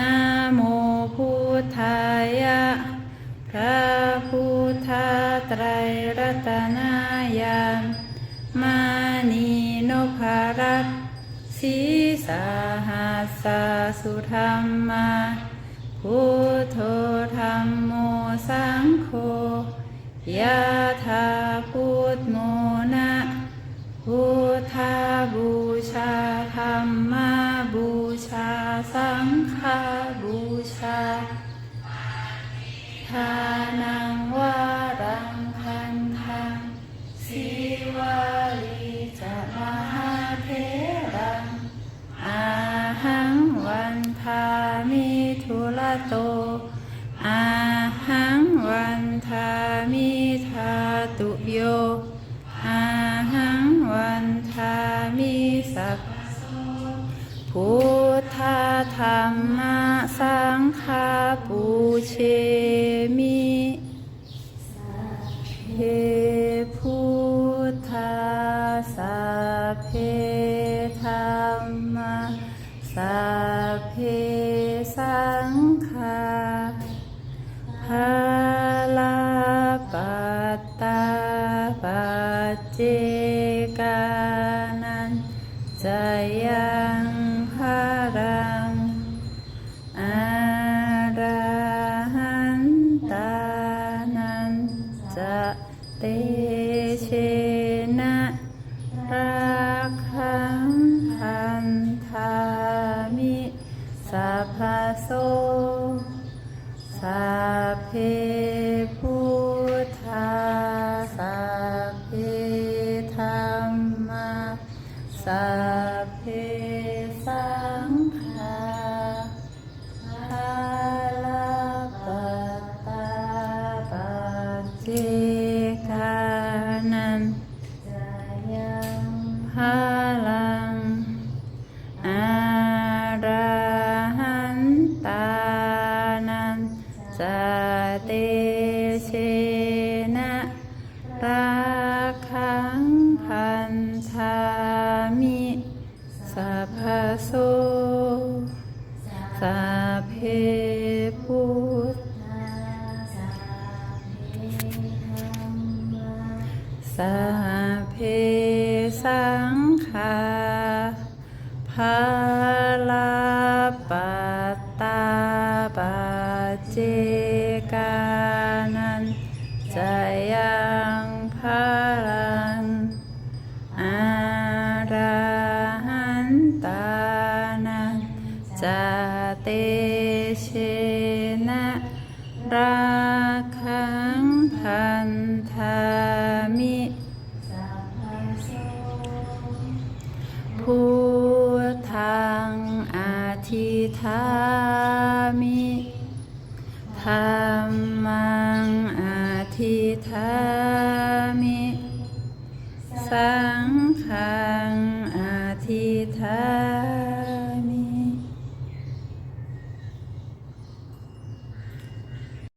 นะโมพุทธายะ พระพุทธไตรรัตนายามานีนพรัตสีสาหัสสุธรรมาพุทโธธรรมโมสังโฆยะธาพุทโมนะพุทธาบูชาธรรมาบูชา สังฆาบูชาทานังวารังคันทังสีวาลีจะมหาเทรังอาหังวันทามิทุละโตอาหังวันทามิทาตุโย รรมสังฆาปูเชมิเพพุทธาสัพเพธรรมสัพเพสังฆาภาลาปัตตาปัจเจกานันจยัง เตเชนะราคังพันธามิสัพพโสสัพเพพุทธาสัพเพธรรมาสัพ ราคังพันธามิสัพพโสสัพเพพุทธาสัพเพสังฆาภา เตเชนะราคังพันธามิพุทธังอาทิธามิธรรมังอาทิธามิ สังฆังอาทิธา